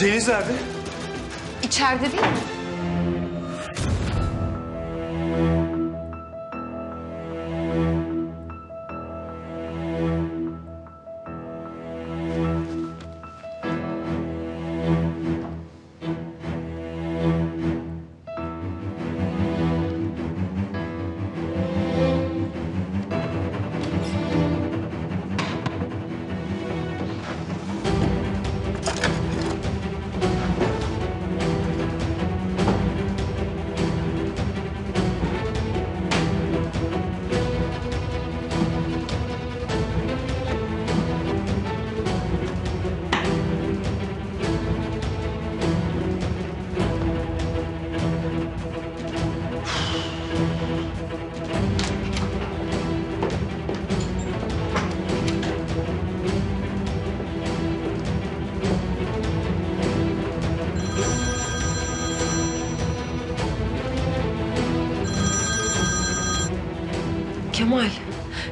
Deniz nerede? İçeride değil mi?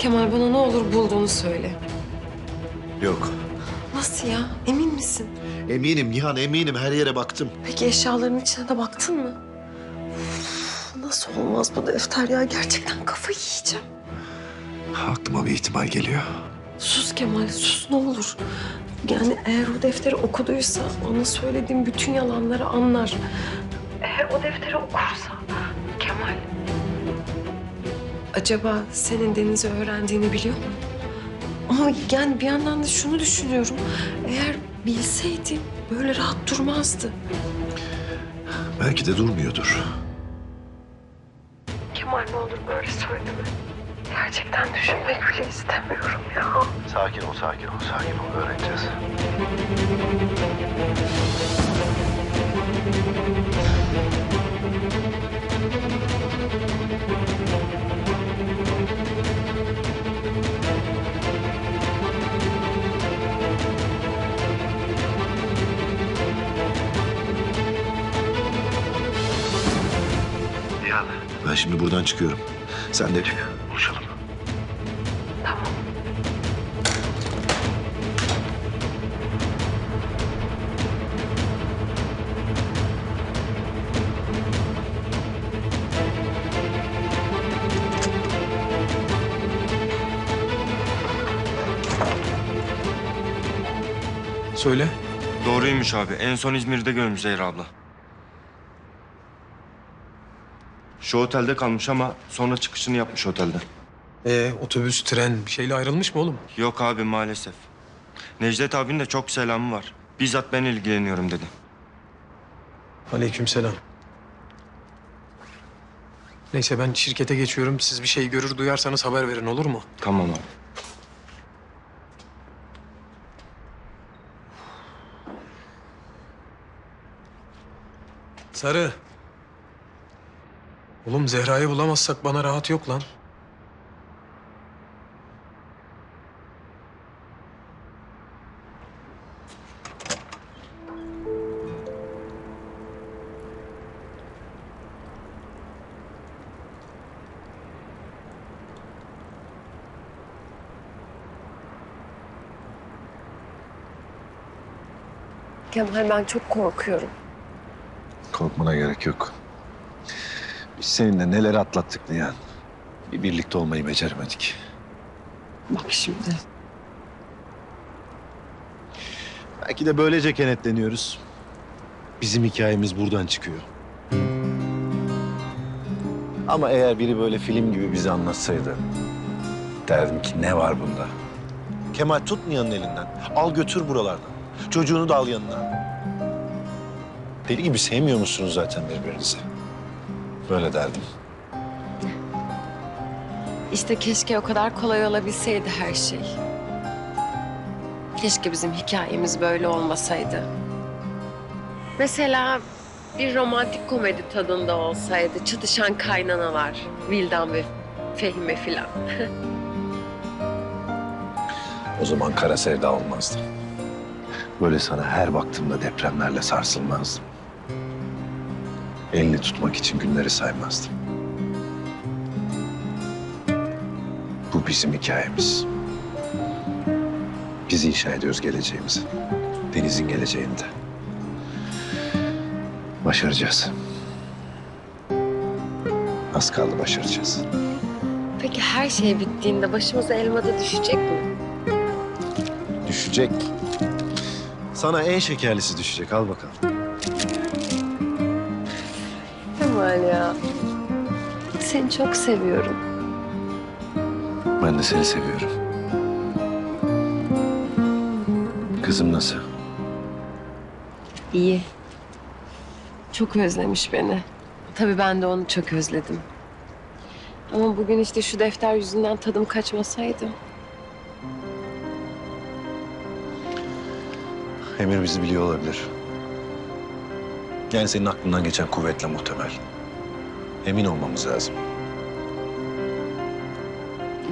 Kemal bana ne olur bulduğunu söyle. Yok. Nasıl ya? Emin misin? Eminim Nihan eminim her yere baktım. Peki eşyaların içine de baktın mı? Uf, nasıl olmaz bu defter ya? Gerçekten kafayı yiyeceğim. Aklıma bir ihtimal geliyor. Sus Kemal, sus ne olur. Yani eğer o defteri okuduysa ona söylediğim bütün yalanları anlar. Eğer o defteri okursa Kemal... Acaba senin Deniz'i öğrendiğini biliyor mu? Ama yani bir yandan da şunu düşünüyorum. Eğer bilseydi böyle rahat durmazdı. Belki de durmuyordur. Kemal ne olur böyle söyleme. Gerçekten düşünmek bile istemiyorum ya. Sakin ol, sakin ol, sakin ol. Öğreneceğiz. Ben şimdi buradan çıkıyorum. Sen de çık. Buluşalım. Söyle. Doğruymuş abi. En son İzmir'de görmüş Zehra abla. Şu otelde kalmış ama sonra çıkışını yapmış otelden. Ee, otobüs, tren bir şeyle ayrılmış mı oğlum? Yok abi maalesef. Necdet abinin de çok selamı var. Bizzat ben ilgileniyorum dedi. Aleykümselam. Neyse ben şirkete geçiyorum. Siz bir şey görür duyarsanız haber verin olur mu? Tamam abi. Sarı. Oğlum Zehra'yı bulamazsak bana rahat yok lan. Kemal ben çok korkuyorum. Korkmana gerek yok. Biz seninle neler atlattık Nihan. Bir birlikte olmayı beceremedik. Bak şimdi. Belki de böylece kenetleniyoruz. Bizim hikayemiz buradan çıkıyor. Ama eğer biri böyle film gibi bize anlatsaydı... ...derdim ki ne var bunda? Kemal tut Nihan'ın elinden. Al götür buralardan. Çocuğunu da al yanına. Deli gibi sevmiyor musunuz zaten birbirinizi? Böyle derdim. İşte keşke o kadar kolay olabilseydi her şey. Keşke bizim hikayemiz böyle olmasaydı. Mesela bir romantik komedi tadında olsaydı. Çatışan kaynanalar, Vildan ve Fehime filan. O zaman kara sevda olmazdı. Böyle sana her baktığımda depremlerle sarsılmazdım. Elini tutmak için günleri saymazdım. Bu bizim hikayemiz. Biz inşa ediyoruz geleceğimizi. Deniz'in geleceğini de. Başaracağız. Az kaldı başaracağız. Peki her şey bittiğinde başımıza elmada düşecek mi? Düşecek. Sana en şekerlisi düşecek. Al bakalım. Kemal ya. Seni çok seviyorum. Ben de seni seviyorum. Kızım nasıl? İyi. Çok özlemiş beni. Tabii ben de onu çok özledim. Ama bugün işte şu defter yüzünden tadım kaçmasaydı. Emir bizi biliyor olabilir. Yani senin aklından geçen kuvvetle muhtemel. Emin olmamız lazım.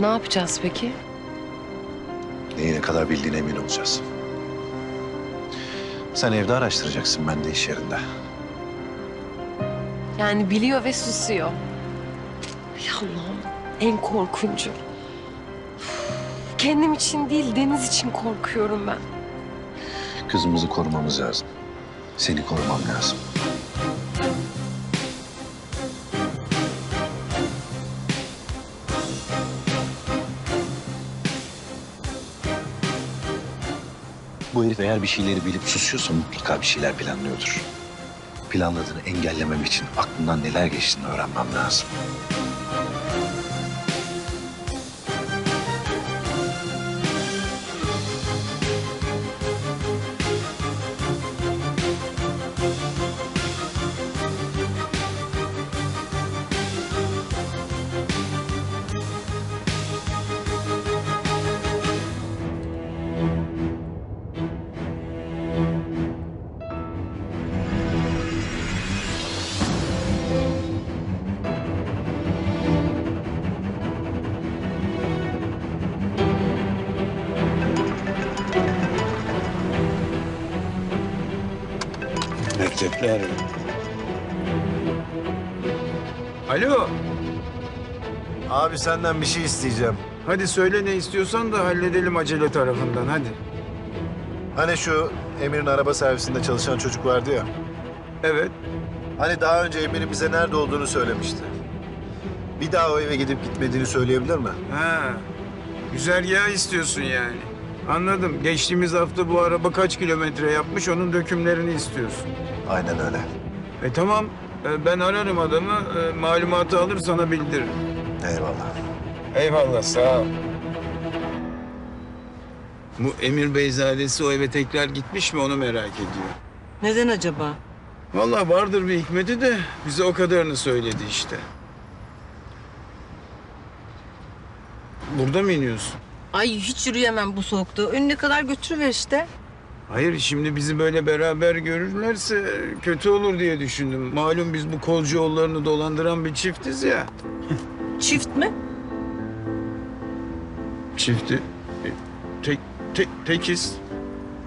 Ne yapacağız peki? Neyi ne kadar bildiğine emin olacağız. Sen evde araştıracaksın, ben de iş yerinde. Yani biliyor ve susuyor. Ay Allah'ım en korkuncu. Kendim için değil Deniz için korkuyorum ben. Kızımızı korumamız lazım. Seni korumam lazım. Bu herif eğer bir şeyleri bilip susuyorsa mutlaka bir şeyler planlıyordur. Planladığını engellemem için aklından neler geçtiğini öğrenmem lazım. Mektepler. Alo. Abi senden bir şey isteyeceğim. Hadi söyle ne istiyorsan da halledelim acele tarafından hadi. Hani şu Emir'in araba servisinde çalışan çocuk vardı ya. Evet. Hani daha önce Emir'in bize nerede olduğunu söylemişti. Bir daha o eve gidip gitmediğini söyleyebilir mi? Ha. Güzergah istiyorsun yani. Anladım. Geçtiğimiz hafta bu araba kaç kilometre yapmış onun dökümlerini istiyorsun. Aynen öyle. E tamam. E, ben ararım adamı. e, malumatı alır sana bildiririm. Eyvallah. Eyvallah sağ ol. Bu Emir Beyzadesi o eve tekrar gitmiş mi onu merak ediyor. Neden acaba? Vallahi vardır bir hikmeti de bize o kadarını söyledi işte. Burada mı iniyorsun? Ay hiç yürüyemem bu soğukta. Önüne kadar götürüver işte. Hayır şimdi bizi böyle beraber görürlerse kötü olur diye düşündüm. Malum biz bu kolcu yollarını dolandıran bir çiftiz ya. Çift mi? Çifti. e, Tek, tek, tekiz.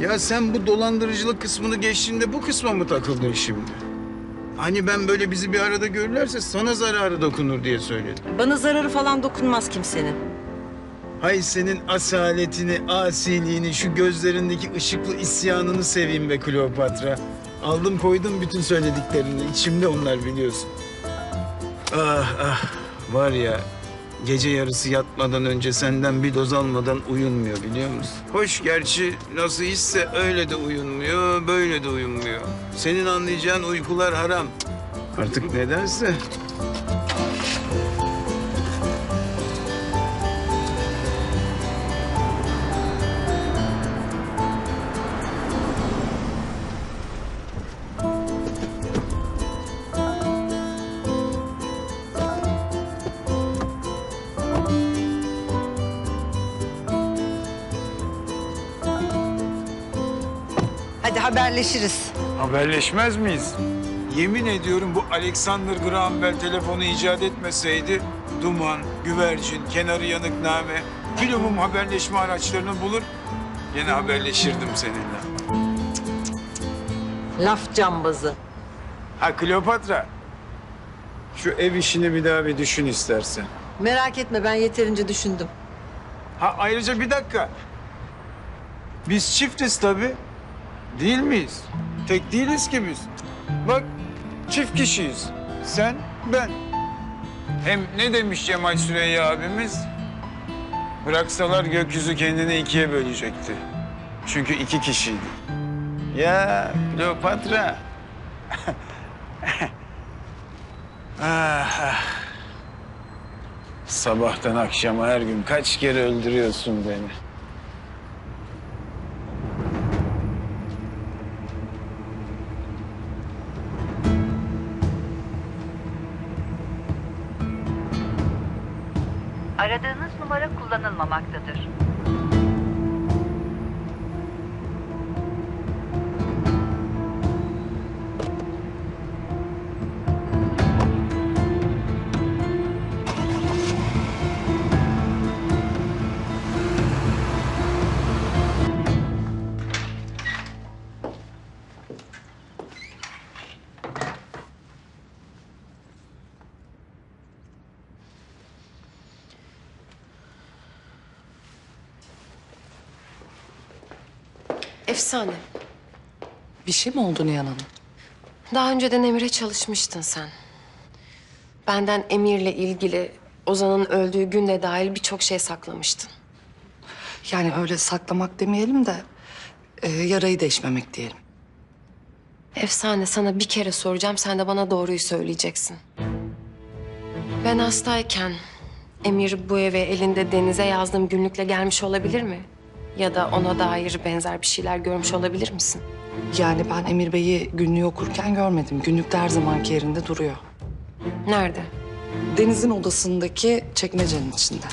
Ya sen bu dolandırıcılık kısmını geçtiğinde bu kısma mı takıldın şimdi? Hani ben böyle bizi bir arada görürlerse sana zararı dokunur diye söyledim. Bana zararı falan dokunmaz kimsenin. Hay senin asaletini, asiliğini, şu gözlerindeki ışıklı isyanını seveyim be Kleopatra. Aldım koydum bütün söylediklerini. İçimde onlar biliyorsun. Ah ah var ya gece yarısı yatmadan önce senden bir doz almadan uyunmuyor biliyor musun? Hoş gerçi nasıl hisse öyle de uyunmuyor, böyle de uyunmuyor. Senin anlayacağın uykular haram. Artık nedense haberleşiriz. Haberleşmez miyiz? Yemin ediyorum bu Alexander Graham Bell telefonu icat etmeseydi duman, güvercin, kenarı yanık name, filmum haberleşme araçlarını bulur. Yine haberleşirdim seninle. Laf cambazı. Ha Kleopatra. Şu ev işini bir daha bir düşün istersen. Merak etme ben yeterince düşündüm. Ha ayrıca bir dakika. Biz çiftiz tabii. Değil miyiz? Tek değiliz ki biz. Bak Çift kişiyiz. Sen, ben. Hem ne demiş Cemal Süreyya abimiz? Bıraksalar gökyüzü kendini ikiye bölecekti. Çünkü iki kişiydi. Ya Kleopatra. ah, ah. Sabahtan akşama her gün kaç kere öldürüyorsun beni. Kullanılmamaktadır. Efsane. Bir şey mi oldu Nihan Hanım? Daha önceden Emir'e çalışmıştın sen. Benden Emir'le ilgili Ozan'ın öldüğü günle dahil birçok şey saklamıştın. Yani öyle saklamak demeyelim de e, yarayı deşmemek diyelim. Efsane sana bir kere soracağım sen de bana doğruyu söyleyeceksin. Ben hastayken Emir bu eve elinde denize yazdığım günlükle gelmiş olabilir mi? Ya da ona dair benzer bir şeyler görmüş olabilir misin? Yani ben Emir Bey'i günlüğü okurken görmedim. Günlükte her zamanki yerinde duruyor. Nerede? Deniz'in odasındaki çekmecenin içinde.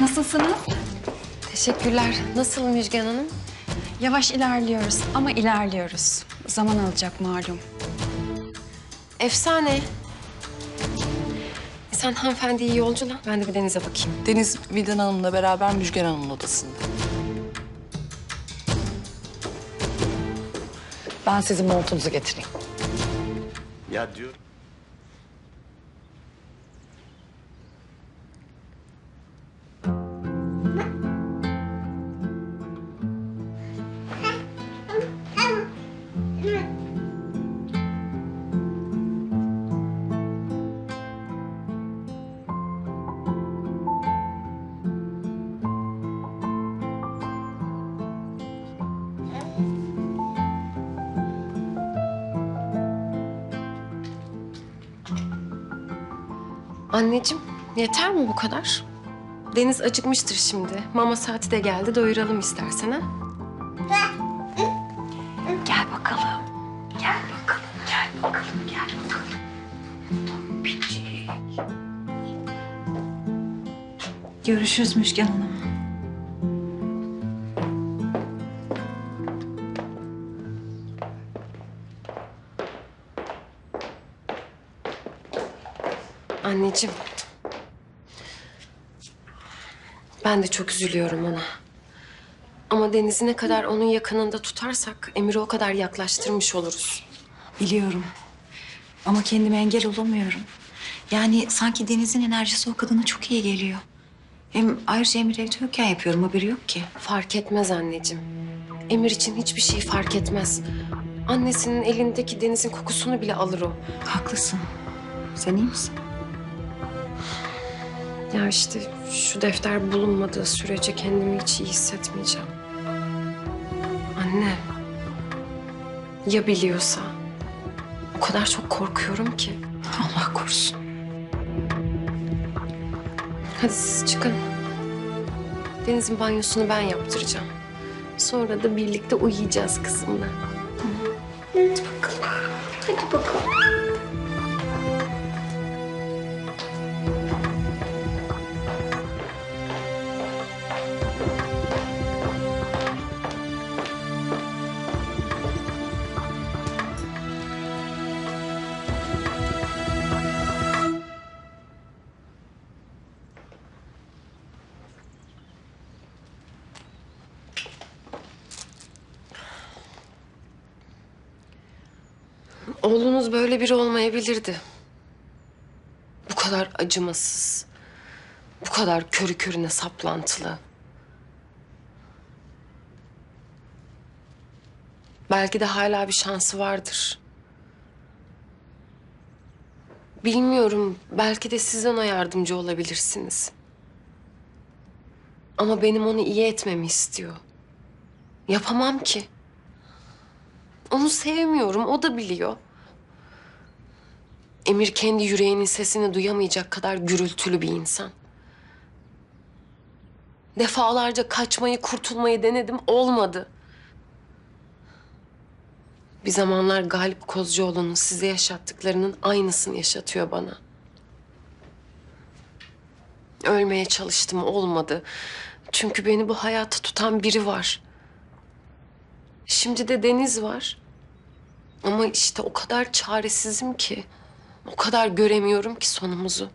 Nasılsınız? Teşekkürler. Nasıl Müjgan Hanım? Yavaş ilerliyoruz ama ilerliyoruz. Zaman alacak malum. Efsane. Sen hanımefendi iyi yolcula. Ben de bir denize bakayım. Deniz Vildan Hanım'la beraber Müjgan Hanım'ın odasında. Ben sizin montunuzu getireyim. Ya diyor. Anneciğim yeter mi bu kadar? Deniz acıkmıştır şimdi. Mama saati de geldi. Doyuralım istersen ha? Gel bakalım. Gel bakalım. Gel bakalım. Gel bakalım. Görüşürüz Müjgan Hanım. Anneciğim. Ben de çok üzülüyorum ona. Ama Deniz'i ne kadar onun yakınında tutarsak Emir'i o kadar yaklaştırmış oluruz. Biliyorum. Ama kendime engel olamıyorum. Yani sanki Deniz'in enerjisi o kadına çok iyi geliyor. Hem ayrıca Emir evde yokken yapıyorum haberi yok ki. Fark etmez anneciğim. Emir için hiçbir şey fark etmez. Annesinin elindeki Deniz'in kokusunu bile alır o. Haklısın. Sen iyi misin? Ya işte şu defter bulunmadığı sürece kendimi hiç iyi hissetmeyeceğim. Anne. Ya biliyorsa? O kadar çok korkuyorum ki. Allah korusun. Hadi siz çıkın. Deniz'in banyosunu ben yaptıracağım. Sonra da birlikte uyuyacağız kızımla. Hadi bakalım. Hadi bakalım. Oğlunuz böyle biri olmayabilirdi. Bu kadar acımasız. Bu kadar körü körüne saplantılı. Belki de hala bir şansı vardır. Bilmiyorum. Belki de siz ona yardımcı olabilirsiniz. Ama benim onu iyi etmemi istiyor. Yapamam ki. Onu sevmiyorum. O da biliyor. Emir kendi yüreğinin sesini duyamayacak kadar gürültülü bir insan. Defalarca kaçmayı, kurtulmayı denedim. Olmadı. Bir zamanlar Galip Kozcuoğlu'nun size yaşattıklarının aynısını yaşatıyor bana. Ölmeye çalıştım, olmadı. Çünkü beni bu hayata tutan biri var. Şimdi de Deniz var. Ama işte o kadar çaresizim ki. O kadar göremiyorum ki sonumuzu.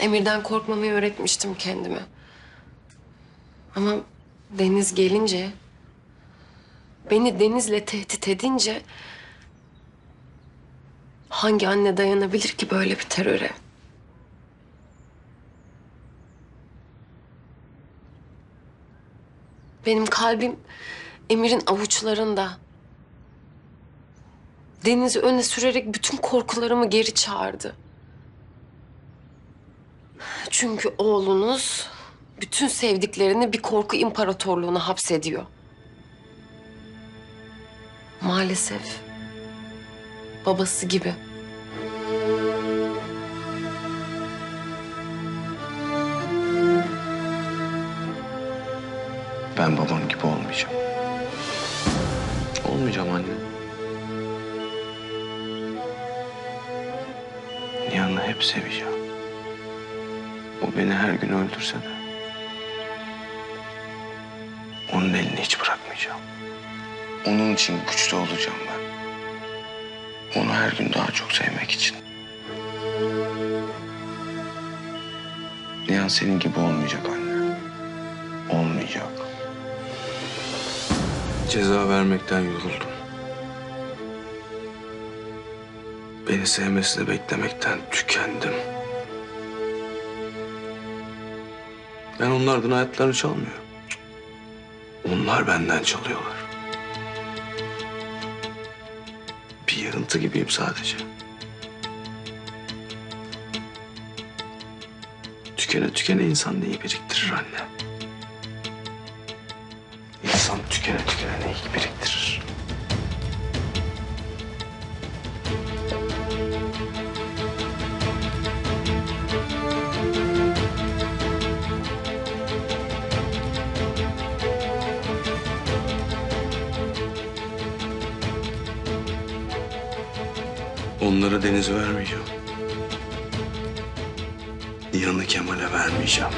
Emir'den korkmamayı öğretmiştim kendime. Ama Deniz gelince... Beni Deniz'le tehdit edince... Hangi anne dayanabilir ki böyle bir teröre? Benim kalbim Emir'in avuçlarında. Deniz'i öne sürerek bütün korkularımı geri çağırdı. Çünkü oğlunuz bütün sevdiklerini bir korku imparatorluğuna hapsediyor. Maalesef babası gibi. Ben babam gibi olmayacağım. Olmayacağım anne. Hep seveceğim. O beni her gün öldürse de... ...onun elini hiç bırakmayacağım. Onun için güçlü olacağım ben. Onu her gün daha çok sevmek için. Nihan senin gibi olmayacak anne. Olmayacak. Ceza vermekten yoruldum. Beni sevmesini beklemekten tükendim. Ben onlardan hayatlarını çalmıyorum. Onlar benden çalıyorlar. Bir yarıntı gibiyim sadece. Tükene tükene insan neyi biriktirir anne? İnsan tükene tükene neyi biriktirir? Onlara denizi vermeyeceğim. Nihan'ı Kemal'e vermeyeceğim.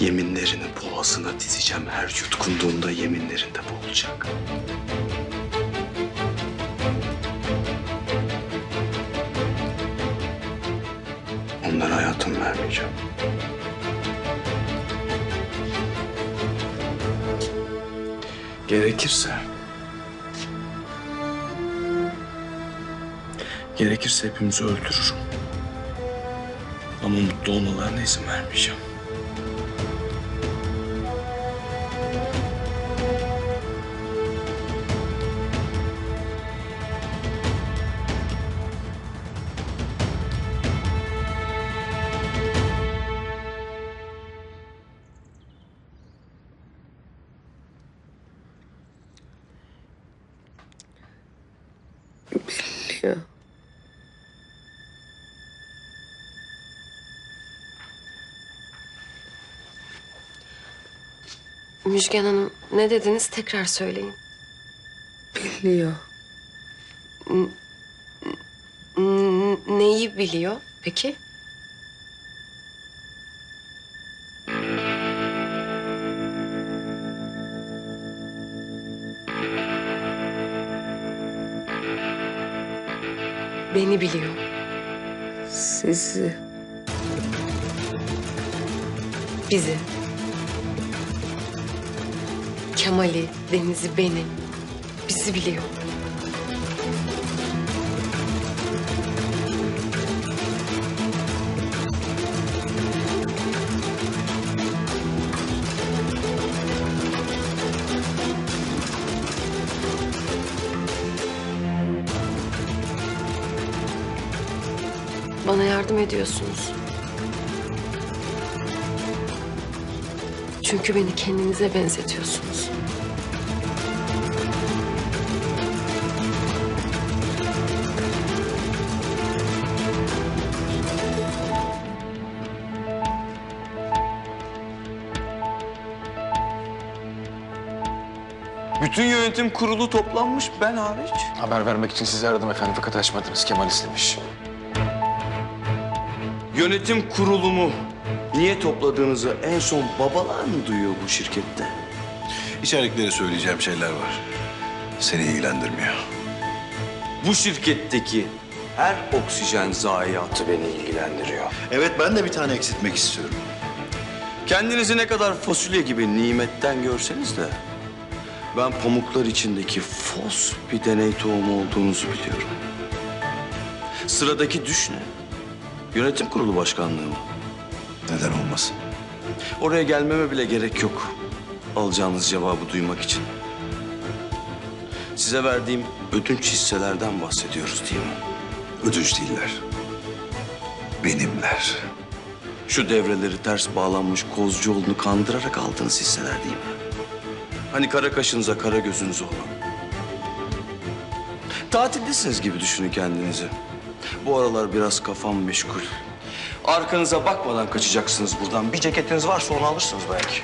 Yeminlerini boğazına dizeceğim. Her yutkunduğunda yeminlerinde boğulacak. Onlara hayatımı vermeyeceğim. Gerekirse... Gerekirse hepimizi öldürürüm. Ama mutlu olmalarına izin vermeyeceğim. Müjgan Hanım ne dediniz tekrar söyleyin. Biliyor. N- neyi biliyor peki? Beni biliyor. Sizi. Bizi. Kemal'i, Deniz'i, beni, bizi biliyor. Bana yardım ediyorsunuz. Çünkü beni kendinize benzetiyorsunuz. Bütün yönetim kurulu toplanmış ben hariç. Haber vermek için sizi aradım efendim fakat açmadınız. Kemal istemiş. Yönetim kurulumu niye topladığınızı en son babalar mı duyuyor bu şirkette? İçerikleri söyleyeceğim şeyler var. Seni ilgilendirmiyor. Bu şirketteki her oksijen zayiatı beni ilgilendiriyor. Evet ben de bir tane eksiltmek istiyorum. Kendinizi ne kadar fasulye gibi nimetten görseniz de... ...ben pamuklar içindeki fos bir deney tohumu olduğunuzu biliyorum. Sıradaki düş ne? Yönetim kurulu başkanlığı mı? Neden olmasın? Oraya gelmeme bile gerek yok. Alacağınız cevabı duymak için. Size verdiğim ödünç hisselerden bahsediyoruz değil mi? Ödünç değiller. Benimler. Şu devreleri ters bağlanmış Kozcuoğlu'nu kandırarak aldığınız hisseler değil mi? Hani kara kaşınıza kara gözünüz olan. Tatildesiniz gibi düşünün kendinizi. Bu aralar biraz kafam meşgul. Arkanıza bakmadan kaçacaksınız buradan. Bir ceketiniz varsa onu alırsınız belki.